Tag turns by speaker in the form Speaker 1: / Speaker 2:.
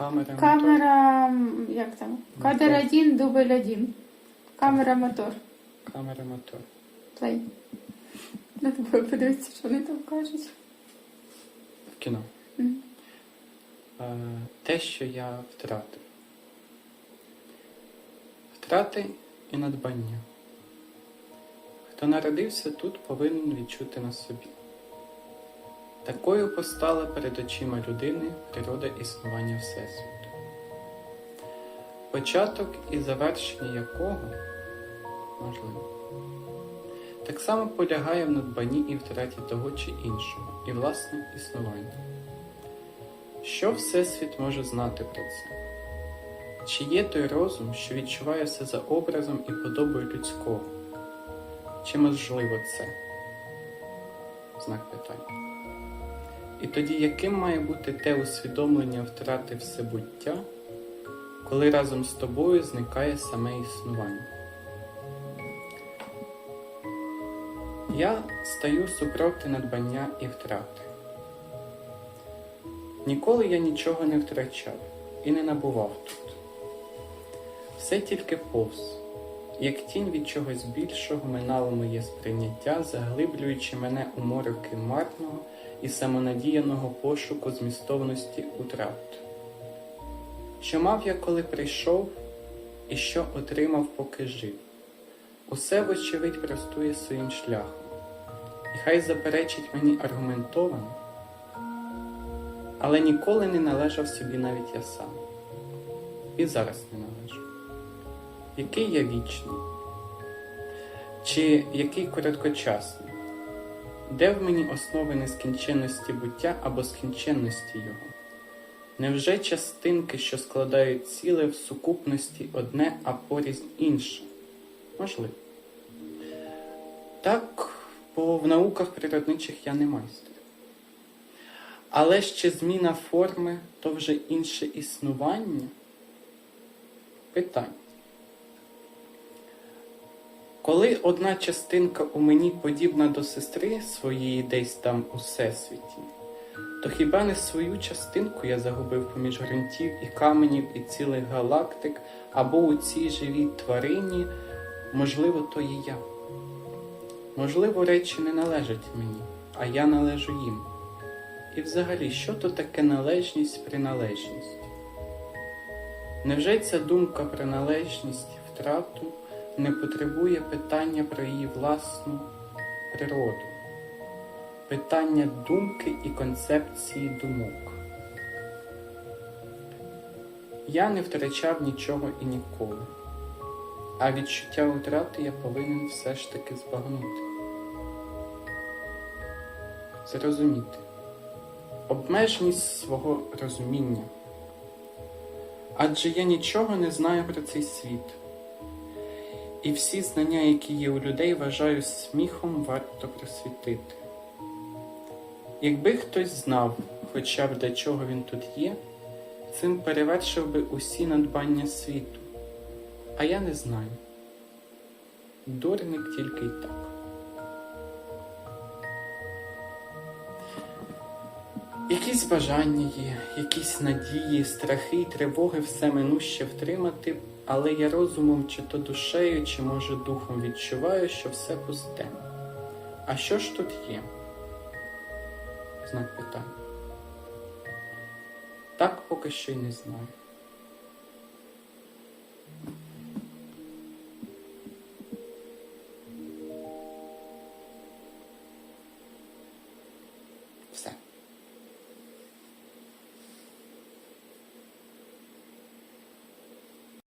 Speaker 1: Камера. мотор.
Speaker 2: Камера, як там? Кадр 1, дубль 1. Камера мотор.
Speaker 1: Камера мотор.
Speaker 2: Плей. Надо було подивитися, що вони там кажуть.
Speaker 1: В кіно.
Speaker 2: Мгм.
Speaker 1: Е, те, що я втратив. Втрати і надбання. Хто народився тут, повинен відчути на собі. Такою постала перед очима людини природа існування Всесвіту. Початок і завершення якого можливо. Так само полягає в надбанні і втраті того чи іншого, і власне існування. Що Всесвіт може знати про це? Чи є той розум, що відчуває все за образом і подобою людського? Чи можливо це? Знак питання. І тоді яким має бути те усвідомлення втрати всебуття, коли разом з тобою зникає саме існування? Я стаю супроти надбання і втрати. Ніколи я нічого не втрачав і не набував тут. Все тільки повз, як тінь від чогось більшого минало моє сприйняття, заглиблюючи мене у мороки марного і самонадіяного пошуку змістовності утрат. Що мав я, коли прийшов, і що отримав, поки жив. Усе, вочевидь, простує своїм шляхом, і хай заперечить мені аргументовано, але ніколи не належав собі навіть я сам. І зараз не належу. Який я вічний? Чи який короткочасний? Де в мені основи нескінченності буття або скінченності його? Невже частинки, що складають ціле в сукупності одне, а порізнь інше? Можливо. Так, бо в науках природничих я не майстер. Але ще зміна форми то вже інше існування? Питання. Коли одна частинка у мені подібна до сестри своєї десь там у всесвіті, то хіба не свою частинку я загубив поміж ґрунтів і каменів і цілих галактик, або у цій живій тварині, можливо, то є я. Можливо, речі не належать мені, а я належу їм. І взагалі, що то таке належність приналежність? Невже ця думка про належність, втрату не потребує питання про її власну природу, питання думки і концепції думок? Я не втрачав нічого і ніколи, а відчуття утрати я повинен все ж таки збагнути. Зрозуміти обмеженість свого розуміння. Адже я нічого не знаю про цей світ. І всі знання, які є у людей, вважаю сміхом варто просвітити. Якби хтось знав, хоча б для чого він тут є, цим перевершив би усі надбання світу. А я не знаю. Дурник тільки й так. Якісь бажання є, якісь надії, страхи й тривоги все минуще втримати, але я розумом чи то душею, чи може духом відчуваю, що все пусте. А що ж тут є? Знак питання. Так поки що й не знаю. Все.